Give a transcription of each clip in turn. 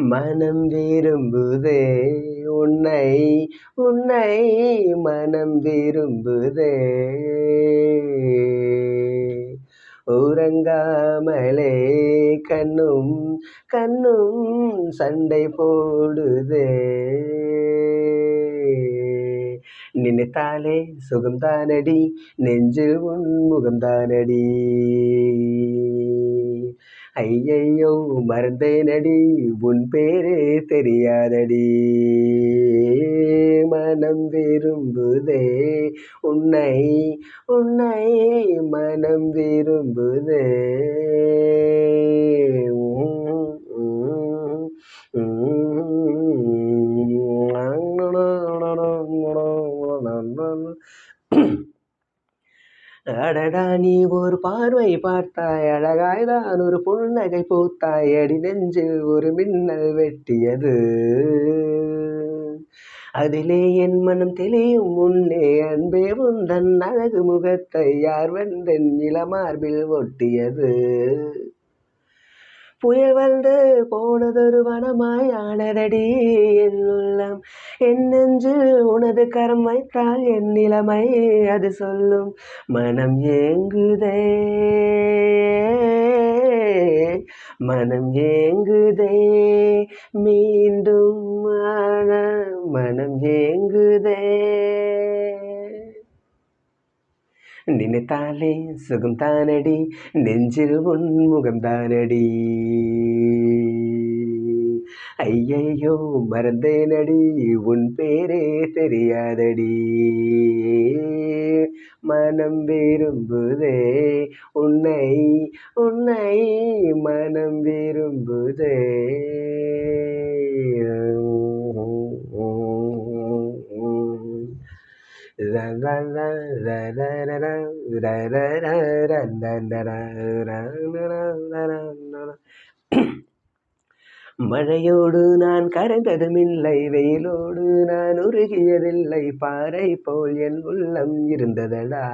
மனம் விரும்புதே உன்னை உன்னை மனம் விரும்புதே. உறங்காமலே கண்ணும் கண்ணும் சண்டை போடுதே. நினைத்தாலே சுகம்தானடி நெஞ்சில் உன் முகம்தானடி. ஐயையோ மறந்தேனடி. உன் பேரே தெரியாதடி. மனம் விரும்புதே. உன்னை உன்னை மனம் விரும்புதே. அடடா நீ ஒரு பார்வை பார்த்தாய். அழகாய்தான் ஒரு புன்னகை பூத்தாய். அடி நெஞ்சில் ஒரு மின்னல் வெட்டியது. அதிலே என் மனம் தெளியும் முன்னே அன்பே உந்தன் அழகு முகத்தை யார் வந்தன் இளமார்பில் ஒட்டியது. புயல் வந்து போனதொரு வனமாய் ஆனதடி என் உள்ளம். என் நெஞ்சில் உனது கரம் வைத்தால் என் நிலைமை அது சொல்லும். மனம் ஏங்குதே. மனம் ஏங்குதே. மீண்டும் மனம் ஏங்குதே. நினைத்தாலே சுகம் தானடி நெஞ்சில் உன் தானடி ஐயையோ மறந்தேனடி உன் பேரே தெரியாதடி மனம் விரும்புதே உன்னை உன்னை மனம் விரும்புதே மழையோடு நான் கரைந்ததுமில்லை வெயிலோடு நான் உருகியதில்லை பாறை போல் என் உள்ளம் இருந்ததடா.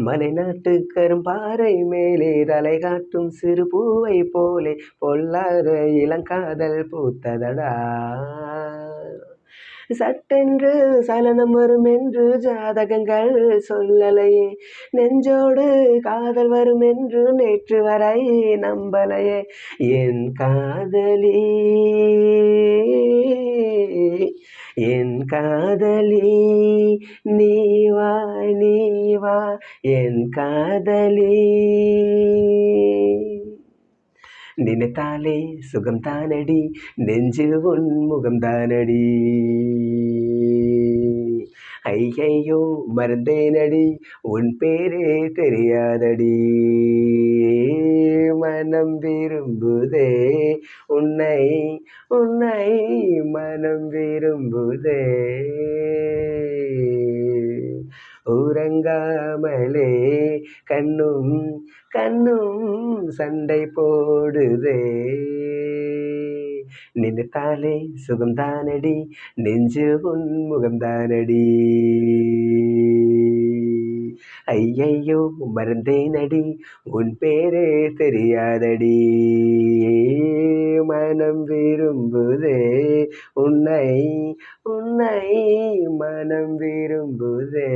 மலைநாட்டு கரும்பாறை மேலே தலை காட்டும் சிறு பூவை போலே பொல்லாத இளங்காதல் பூத்ததடா. சட்டென்று சலனம் வரும் என்று ஜாதகங்கள் சொல்லலையே. நெஞ்சோடு காதல் வரும் என்று நேற்று வரை நம்பலையே. என் காதலி என் காதலி நீ வா நீ வா என் காதலி. நினைத்தாலே சுகம் தானடி நெஞ்சு உன் முகம் தானடி ஐயையோ மறந்தேனடி உன் பேரே தெரியாதடி மனம் விரும்புதே உன்னை உன்னை மனம் விரும்புதே உறங்காமலே கண்ணும் கண்ணும் சண்டை போடுதே. நினைத்தாலே சுகம்தானடி நெஞ்சு உன் முகம்தானடி. ஐயையோ மறந்தேனடி. உன் பேரே தெரியாதடி. மனம் விரும்புதே உன்னை உன்னை மனம் விரும்புதே.